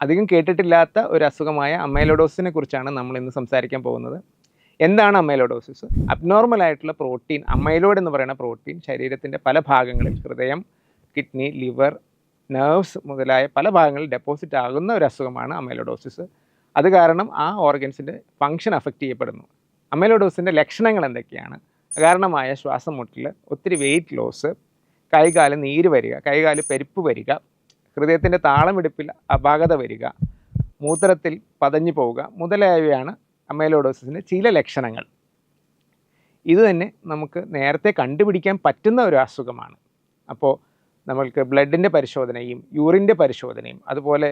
അധികം കേട്ടിട്ടില്ലാത്ത ഒരു അസുഖമായ അമൈലോഡോസിനെ കുറിച്ചാണ് നമ്മൾ ഇന്ന് സംസാരിക്കാൻ പോകുന്നത്. എന്താണ് അമൈലോഡോസിസ്? അബ്നോർമൽ ആയിട്ടുള്ള പ്രോട്ടീൻ അമൈലോഡ് എന്ന് പറയുന്ന പ്രോട്ടീൻ ശരീരത്തിന്റെ പല ഭാഗങ്ങളിൽ ഹൃദയം കിഡ്നി ലിവർ നെർവ്സ് മുതലായ പല ഭാഗങ്ങളിൽ ഡെപ്പോസിറ്റ് ആകുന്ന ഒരു അസുഖമാണ് അമൈലോഡോസിസ്. അത് കാരണം ആ ഓർഗൻസിന്റെ ഫങ്ഷൻ അഫക്റ്റ് ചെയ്യപ്പെടുന്നു. അമൈലോഡോസിന്റെ ലക്ഷണങ്ങൾ എന്തൊക്കെയാണ്? കാരണമായ ശ്വാസം മുട്ടൽ ഒത്തിരി വെയിറ്റ് ലോസ് കൈകാൽ നീര് വരിക കൈകാൽ പെരുപ്പ് വരിക ഹൃദയത്തിന്റെ താളമെടുപ്പിൽ അപാകത വരിക മൂത്രത്തിൽ പതഞ്ഞു പോവുക മുതലായവയാണ് അമേലോഡോസിന്റെ ചില ലക്ഷണങ്ങൾ. ഇത് തന്നെ നമുക്ക് നേരത്തെ കണ്ടുപിടിക്കാൻ പറ്റുന്ന ഒരു അസുഖമാണ്. അപ്പോൾ നമ്മൾക്ക് ബ്ലഡിന്റെ പരിശോധനയും യൂറിന്റെ പരിശോധനയും അതുപോലെ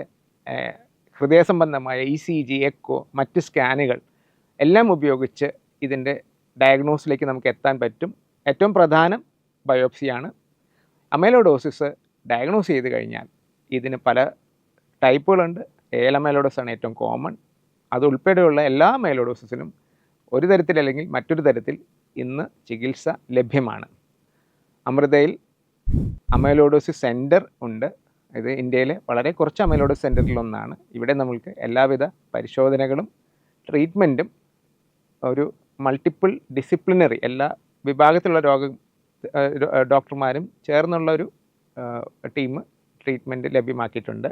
ഹൃദയ സംബന്ധമായ ഇ സി ജി എക്കോ മറ്റ് സ്കാനുകൾ എല്ലാം ഉപയോഗിച്ച് ഇതിന്റെ ഡയഗ്നോസിലേക്ക് നമുക്ക് എത്താൻ പറ്റും. ഏറ്റവും പ്രധാനം ബയോപ്സിയാണ്. അമേലോഡോസിസ് ഡയഗ്നോസ് ചെയ്ത് കഴിഞ്ഞാൽ ഇതിന് പല ടൈപ്പുകളുണ്ട്. ഏല മേലോഡോസാണ് ആണ് ഏറ്റവും കോമൺ അതുൾപ്പെടെയുള്ള എല്ലാ അമൈലോഡോസിസിനും ഒരു തരത്തിലല്ലെങ്കിൽ മറ്റൊരു തരത്തിൽ ഇന്ന് ചികിത്സ ലഭ്യമാണ്. അമൃതയിൽ അമൈലോഡോസിസ് സെന്റർ ഉണ്ട്. ഇത് ഇന്ത്യയിലെ വളരെ കുറച്ച് അമൈലോഡോസ് സെന്ററിലൊന്നാണ് ഇവിടെ നമ്മൾക്ക് എല്ലാവിധ പരിശോധനകളും ട്രീറ്റ്മെന്റും ഒരു മൾട്ടിപ്പിൾ ഡിസിപ്ലിനറി എല്ലാ വിഭാഗത്തിലുള്ള രോഗ ഡോക്ടർമാരും ചേർന്നുള്ള ഒരു ടീം ട്രീറ്റ്മെന്റ് ലഭ്യമാക്കിയിട്ടുണ്ട്.